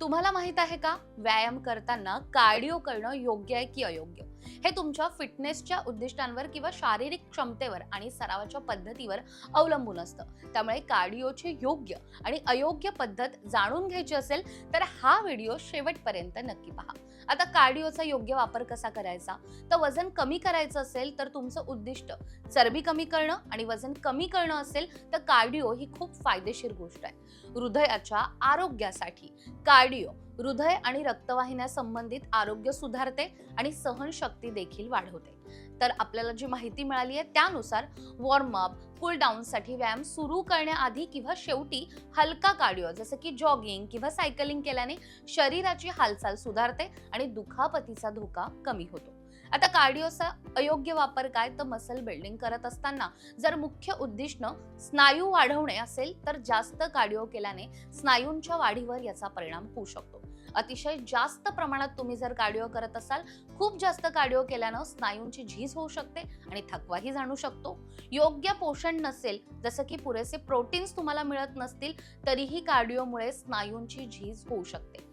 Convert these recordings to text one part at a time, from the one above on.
तुम्हाला माहीत आहे का? व्यायाम करताना कार्डिओ करणं योग्य आहे की अयोग्य? हे तुमच्या फिटनेसच्या उद्दिष्टांवर किंवा शारीरिक क्षमतेवर आणि सरावाच्या पद्धतीवर अवलंबून असतं. त्यामुळे कार्डिओची योग्य आणि अयोग्य पद्धत जाणून घ्यायची असेल तर हा व्हिडिओ शेवटपर्यंत नक्की पहा. आता कार्डिओचा योग्य वापर कसा करायचा? तर वजन कमी करायचं असेल तर तुमचं उद्दिष्ट चरबी कमी करणं आणि वजन कमी करणं असेल तर कार्डिओ ही खूप फायदेशीर गोष्ट आहे. हृदयाच्या आरोग्यासाठी कार्डिओ हृदय आणि रक्तवाहिन्या संबंधित आरोग्य सुधारते आणि सहनशक्ती देखील वाढवते. तर आपल्याला जी माहिती मिळाली आहे त्यानुसार वॉर्मअप कूल डाऊनसाठी व्यायाम सुरू करण्याआधी किंवा शेवटी हलका कार्डिओ जसं की जॉगिंग किंवा सायकलिंग केल्याने शरीराची हालचाल सुधारते आणि दुखापतीचा धोका कमी होतो. आता कार्डिओचा अयोग्य वापर काय? तर मसल बिल्डिंग करत असताना जर मुख्य उद्दिष्ट स्नायू वाढवणे असेल तर जास्त कार्डिओ केल्याने स्नायूंच्या वाढीवर याचा परिणाम होऊ शकतो. अतिशय जास्त प्रमाणात तुम्ही जर कार्डिओ करत असाल खूप जास्त कार्डिओ केल्यानं स्नायूंची झीज होऊ शकते आणि थकवाही जाणू शकतो. योग्य पोषण नसेल जसं की पुरेसे प्रोटीन्स तुम्हाला मिळत नसतील तरीही कार्डिओमुळे स्नायूंची झीज होऊ शकते.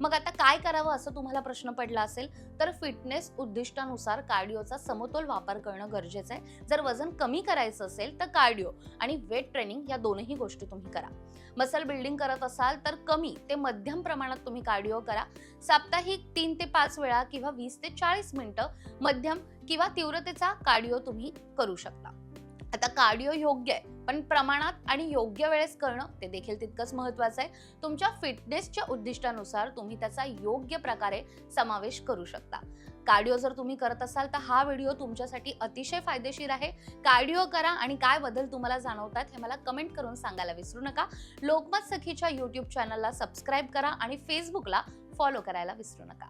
मग आता काय करावं असं तुम्हाला प्रश्न पडला असेल तर फिटनेस उद्दिष्टानुसार कार्डिओचा समतोल वापर करणं गरजेचं आहे. जर वजन कमी करायचं असेल तर कार्डिओ आणि वेट ट्रेनिंग या दोनही गोष्टी तुम्ही करा. मसल बिल्डिंग करत असाल तर कमी ते मध्यम प्रमाणात तुम्ही कार्डिओ करा. साप्ताहिक तीन ते पाच वेळा किंवा वीस ते चाळीस मिनिटं मध्यम किंवा तीव्रतेचा कार्डिओ तुम्ही करू शकता. आता कार्डिओ योग्य आहे पण प्रमाणात आणि योग्य वेळेस करणं ते देखील तितकंच महत्वाचं आहे. तुमच्या फिटनेसच्या उद्दिष्टानुसार तुम्ही त्याचा योग्य प्रकारे समावेश करू शकता. कार्डिओ जर तुम्ही करत असाल तर हा व्हिडिओ तुमच्यासाठी अतिशय फायदेशीर आहे. कार्डिओ करा आणि काय बदल तुम्हाला जाणवतात हे मला कमेंट करून सांगायला विसरू नका. लोकमत सखीच्या यूट्यूब चॅनलला सबस्क्राईब करा आणि फेसबुकला फॉलो करायला विसरू नका.